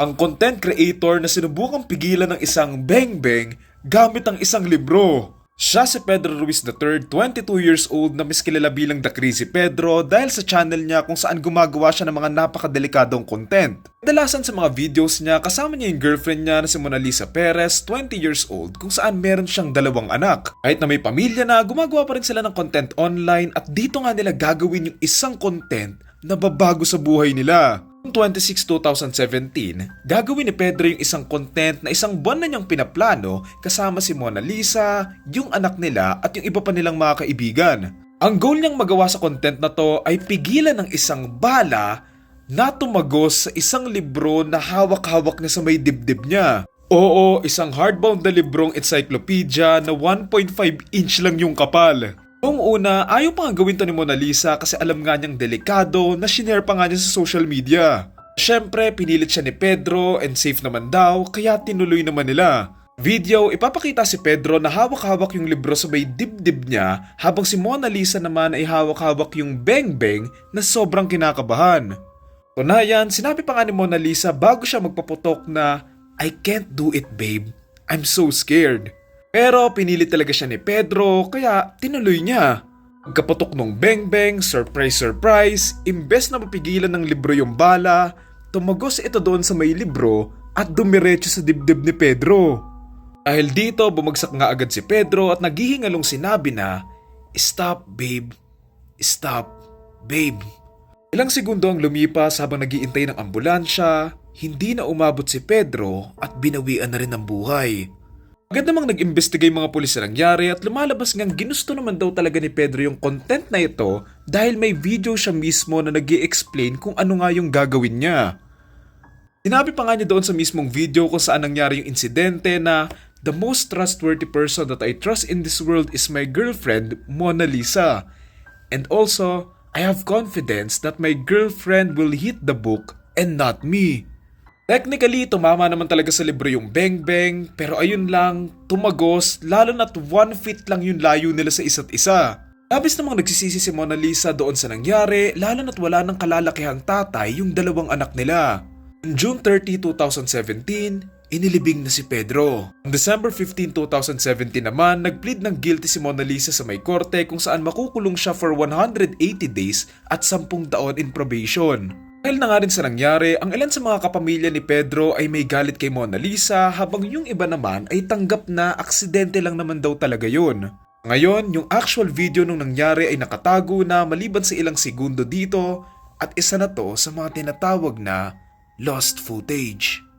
Ang content creator na sinubukang pigilan ng isang beng-beng gamit ang isang libro. Siya si Pedro Ruiz III, 22 years old na mas kilala bilang The Crazy Pedro dahil sa channel niya kung saan gumagawa siya ng mga napakadelikadong content. Kadalasan sa mga videos niya kasama niya yung girlfriend niya na si Mona Lisa Perez, 20 years old kung saan meron siyang dalawang anak. Kahit na may pamilya na, gumagawa pa rin sila ng content online at dito nga nila gagawin yung isang content na babago sa buhay nila. Noong 26, 2017, gagawin ni Pedro yung isang content na isang buwan na niyang pinaplano kasama si Mona Lisa, yung anak nila at yung iba pa nilang mga kaibigan. Ang goal niyang magawa sa content na to ay pigilan ng isang bala na tumagos sa isang libro na hawak-hawak niya sa may dibdib niya. Oo, isang hardbound na librong encyclopedia na 1.5 inch lang yung kapal. Noong una, ayaw pa nga gawin to ni Mona Lisa kasi alam nga niyang delikado na shinare pa nga niya sa social media. Siyempre, pinilit siya ni Pedro and safe naman daw kaya tinuloy naman nila. Video, ipapakita si Pedro na hawak-hawak yung libro sa may dibdib niya habang si Mona Lisa naman ay hawak-hawak yung beng-beng na sobrang kinakabahan. Tunayan, sinabi pa nga ni Mona Lisa bago siya magpaputok na I can't do it babe, I'm so scared. Pero pinilit talaga siya ni Pedro kaya tinuloy niya. Pagkaputok nung beng beng, surprise surprise, imbes na mapigilan ng libro yung bala, tumagos ito doon sa may libro at dumiretso sa dibdib ni Pedro. Dahil dito bumagsak nga agad si Pedro at naghihingalong sinabi na, Stop babe, stop babe. Ilang segundo ang lumipas habang nagiintay ng ambulansya, hindi na umabot si Pedro at binawian na rin ng buhay. Agad namang nag-imbestiga yung mga pulis na nangyari at lumalabas ngang ginusto naman daw talaga ni Pedro yung content na ito dahil may video siya mismo na nag explain kung ano nga yung gagawin niya. Sinabi pa nga niya doon sa mismong video kung saan nangyari yung insidente na The most trustworthy person that I trust in this world is my girlfriend, Mona Lisa. And also, I have confidence that my girlfriend will hit the book and not me. Technically, tumama naman talaga sa libro yung Beng Beng, pero ayun lang, tumagos, lalo na't one feet lang yung layo nila sa isa't isa. Labis namang nagsisisi si Mona Lisa doon sa nangyari, lalo na't wala ng kalalakihang tatay yung dalawang anak nila. On June 30, 2017, inilibing na si Pedro. On December 15, 2017 naman, nagplead ng guilty si Mona Lisa sa may korte kung saan makukulong siya for 180 days at 10 taon in probation. Dahil na nga rin sa nangyari, ang ilan sa mga kapamilya ni Pedro ay may galit kay Mona Lisa habang yung iba naman ay tanggap na aksidente lang naman daw talaga yun. Ngayon, yung actual video nung nangyari ay nakatago na maliban sa ilang segundo dito at isa na to sa mga tinatawag na lost footage.